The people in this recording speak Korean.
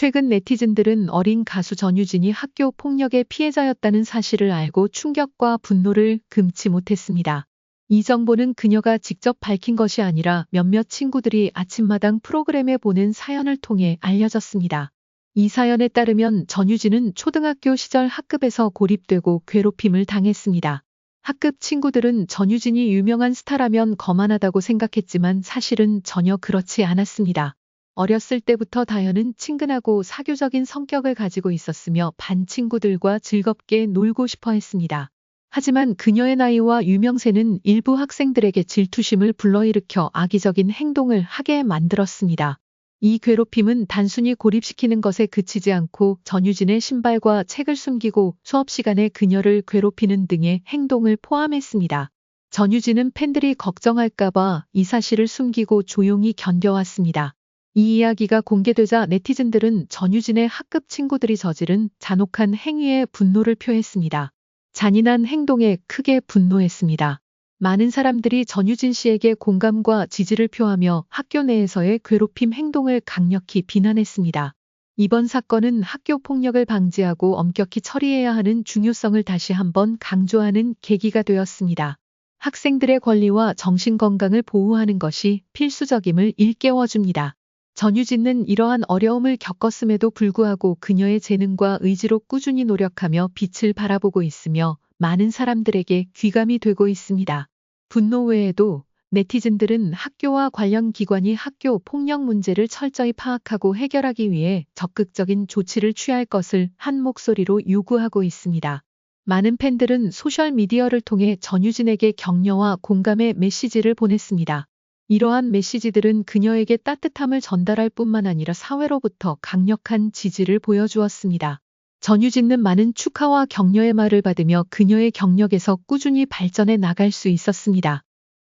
최근 네티즌들은 어린 가수 전유진이 학교 폭력의 피해자였다는 사실을 알고 충격과 분노를 금치 못했습니다. 이 정보는 그녀가 직접 밝힌 것이 아니라 몇몇 친구들이 아침마당 프로그램에 보낸 사연을 통해 알려졌습니다. 이 사연에 따르면 전유진은 초등학교 시절 학급에서 고립되고 괴롭힘을 당했습니다. 학급 친구들은 전유진이 유명한 스타라면 거만하다고 생각했지만 사실은 전혀 그렇지 않았습니다. 어렸을 때부터 다현은 친근하고 사교적인 성격을 가지고 있었으며 반 친구들과 즐겁게 놀고 싶어 했습니다. 하지만 그녀의 나이와 유명세는 일부 학생들에게 질투심을 불러일으켜 악의적인 행동을 하게 만들었습니다. 이 괴롭힘은 단순히 고립시키는 것에 그치지 않고 전유진의 신발과 책을 숨기고 수업 시간에 그녀를 괴롭히는 등의 행동을 포함했습니다. 전유진은 팬들이 걱정할까봐 이 사실을 숨기고 조용히 견뎌왔습니다. 이 이야기가 공개되자 네티즌들은 전유진의 학급 친구들이 저지른 잔혹한 행위에 분노를 표했습니다. 잔인한 행동에 크게 분노했습니다. 많은 사람들이 전유진 씨에게 공감과 지지를 표하며 학교 내에서의 괴롭힘 행동을 강력히 비난했습니다. 이번 사건은 학교 폭력을 방지하고 엄격히 처리해야 하는 중요성을 다시 한번 강조하는 계기가 되었습니다. 학생들의 권리와 정신 건강을 보호하는 것이 필수적임을 일깨워줍니다. 전유진은 이러한 어려움을 겪었음에도 불구하고 그녀의 재능과 의지로 꾸준히 노력하며 빛을 바라보고 있으며 많은 사람들에게 귀감이 되고 있습니다. 분노 외에도 네티즌들은 학교와 관련 기관이 학교 폭력 문제를 철저히 파악하고 해결하기 위해 적극적인 조치를 취할 것을 한 목소리로 요구하고 있습니다. 많은 팬들은 소셜미디어를 통해 전유진에게 격려와 공감의 메시지를 보냈습니다. 이러한 메시지들은 그녀에게 따뜻함을 전달할 뿐만 아니라 사회로부터 강력한 지지를 보여주었습니다. 전유진은 많은 축하와 격려의 말을 받으며 그녀의 경력에서 꾸준히 발전해 나갈 수 있었습니다.